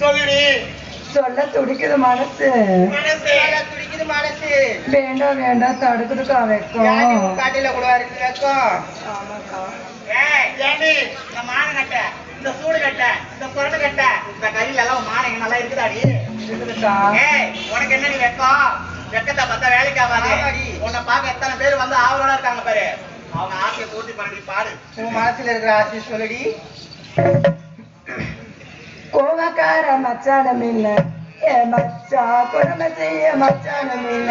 சொல்லுடி சொல்ல துடிக்குது மனசு. மனசு. துடிக்குது மனசு. வேண்டாம் வேண்டாம் தடுக்குதுக்கா வைக்கும். காட்டில கூட இருக்கு வெக்கம். இந்த மானம் கட்ட இந்த சூடு கட்ட இந்த குரடு கட்ட இந்த கையில எல்லாம் இங்க நல்லா இருக்குதாடி? இருக்குதுக்கா. உனக்கு என்னடி வெக்கம்? வெக்கத்தை பார்த்தா வேலைக்கு ஆகாது. உன்னை பார்க்க எத்தனை பேர் வந்து ஆவலோட இருக்காங்க பாரு. அவங்க ஆசையை பூர்த்தி பண்ணி பாடு. உன் மனசுல இருக்கிற ஆசை சொல்லுடி. கோவக்கார மச்சானம் இல்ல ஏ மச்சா கொடுமை செய்ய மச்சானம் இல்ல